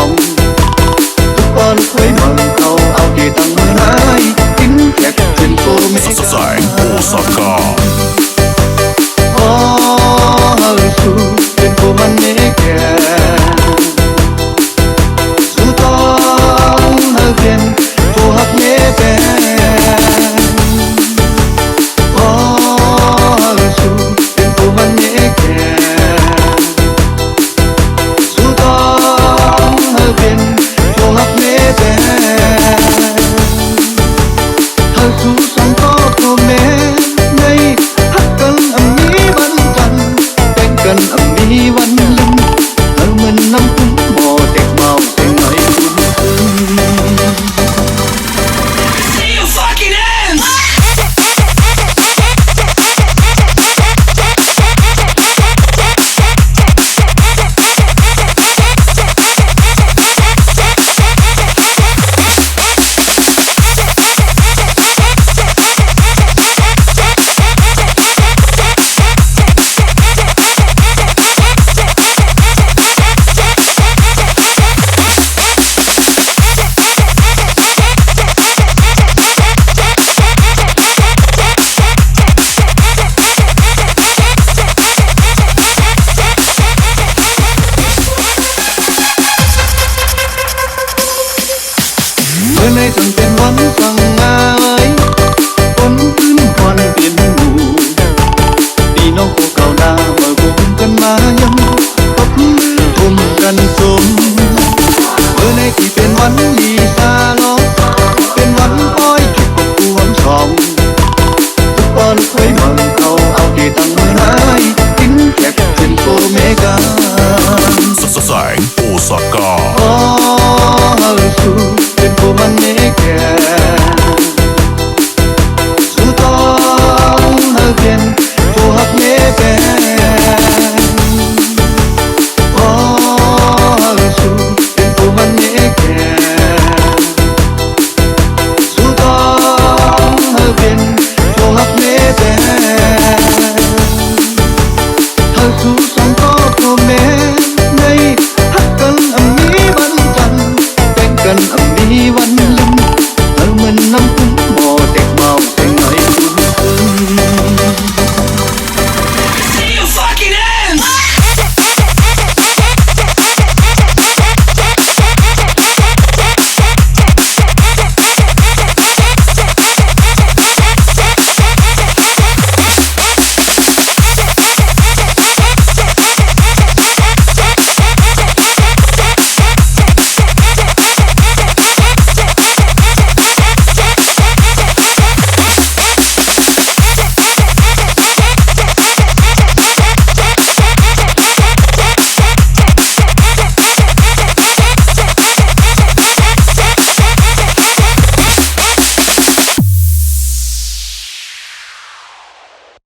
องทุกคนเคยบังเขาเอาเกตังเมื่อไรกินแขกเป็นโกเมแสงโอซาก้า ยังตบมือทุ่มกันสมเมื่อในที่เป็นวันลีซาลอกเป็นวันอ้อยคิดกับพวงสองทุกคนเคยมังเขาเอาดีตั้งไมื่อไรกินแคบเป็นโกเมกา ชูสองก็พ่อแม่ในฮักกันอันนี้วันจันแต่งกันอันนี้วันลึงเออมันน้ำคุ้ม